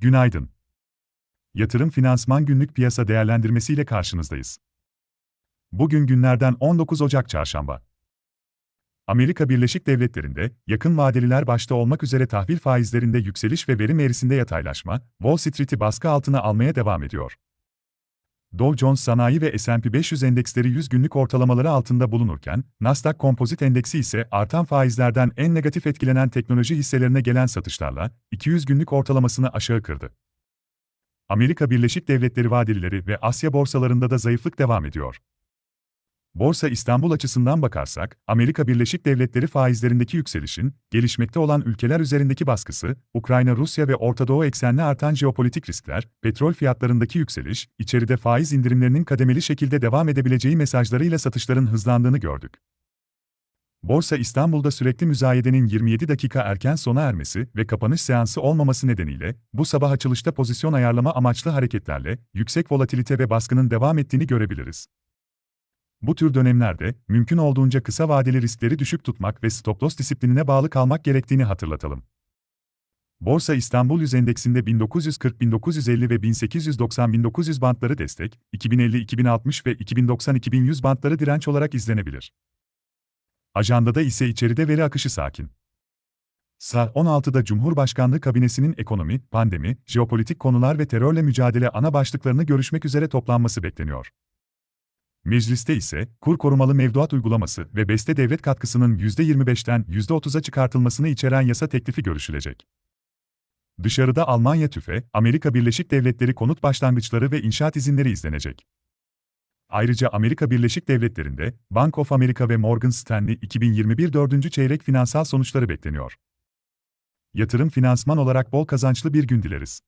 Günaydın. Yatırım Finansman Günlük Piyasa Değerlendirmesi ile karşınızdayız. Bugün günlerden 19 Ocak Çarşamba. Amerika Birleşik Devletleri'nde yakın vadeliler başta olmak üzere tahvil faizlerinde yükseliş ve verim eğrisinde yataylaşma, Wall Street'i baskı altına almaya devam ediyor. Dow Jones Sanayi ve S&P 500 endeksleri 100 günlük ortalamaları altında bulunurken, Nasdaq Kompozit Endeksi ise artan faizlerden en negatif etkilenen teknoloji hisselerine gelen satışlarla 200 günlük ortalamasını aşağı kırdı. Amerika Birleşik Devletleri vadelileri ve Asya borsalarında da zayıflık devam ediyor. Borsa İstanbul açısından bakarsak, Amerika Birleşik Devletleri faizlerindeki yükselişin, gelişmekte olan ülkeler üzerindeki baskısı, Ukrayna, Rusya ve Orta Doğu eksenli artan jeopolitik riskler, petrol fiyatlarındaki yükseliş, içeride faiz indirimlerinin kademeli şekilde devam edebileceği mesajlarıyla satışların hızlandığını gördük. Borsa İstanbul'da sürekli müzayedenin 27 dakika erken sona ermesi ve kapanış seansı olmaması nedeniyle, bu sabah açılışta pozisyon ayarlama amaçlı hareketlerle, yüksek volatilite ve baskının devam ettiğini görebiliriz. Bu tür dönemlerde, mümkün olduğunca kısa vadeli riskleri düşük tutmak ve stop-loss disiplinine bağlı kalmak gerektiğini hatırlatalım. Borsa İstanbul Yüz Endeksinde 1940, 1950 ve 1890, 1900 bantları destek, 2050, 2060 ve 2090, 2100 bantları direnç olarak izlenebilir. Ajandada ise içeride veri akışı sakin. Saat 16'da Cumhurbaşkanlığı Kabinesi'nin ekonomi, pandemi, jeopolitik konular ve terörle mücadele ana başlıklarını görüşmek üzere toplanması bekleniyor. Mecliste ise, kur korumalı mevduat uygulaması ve beste devlet katkısının %25'ten %30'a çıkartılmasını içeren yasa teklifi görüşülecek. Dışarıda Almanya TÜFE, Amerika Birleşik Devletleri konut başlangıçları ve inşaat izinleri izlenecek. Ayrıca Amerika Birleşik Devletleri'nde Bank of America ve Morgan Stanley 2021 4. çeyrek finansal sonuçları bekleniyor. Yatırım finansman olarak bol kazançlı bir gün dileriz.